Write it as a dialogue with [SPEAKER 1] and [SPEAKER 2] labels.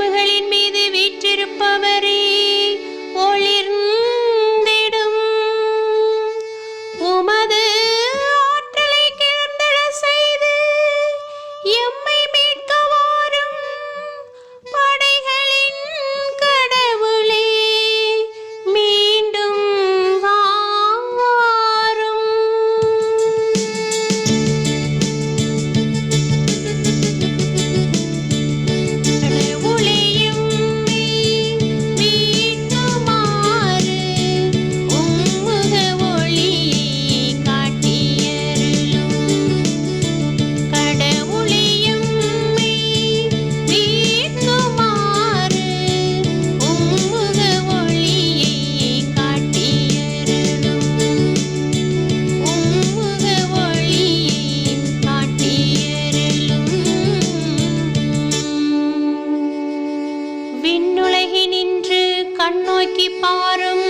[SPEAKER 1] உடம்புகளின் மீது வீட்டு நீந்தி பாரும்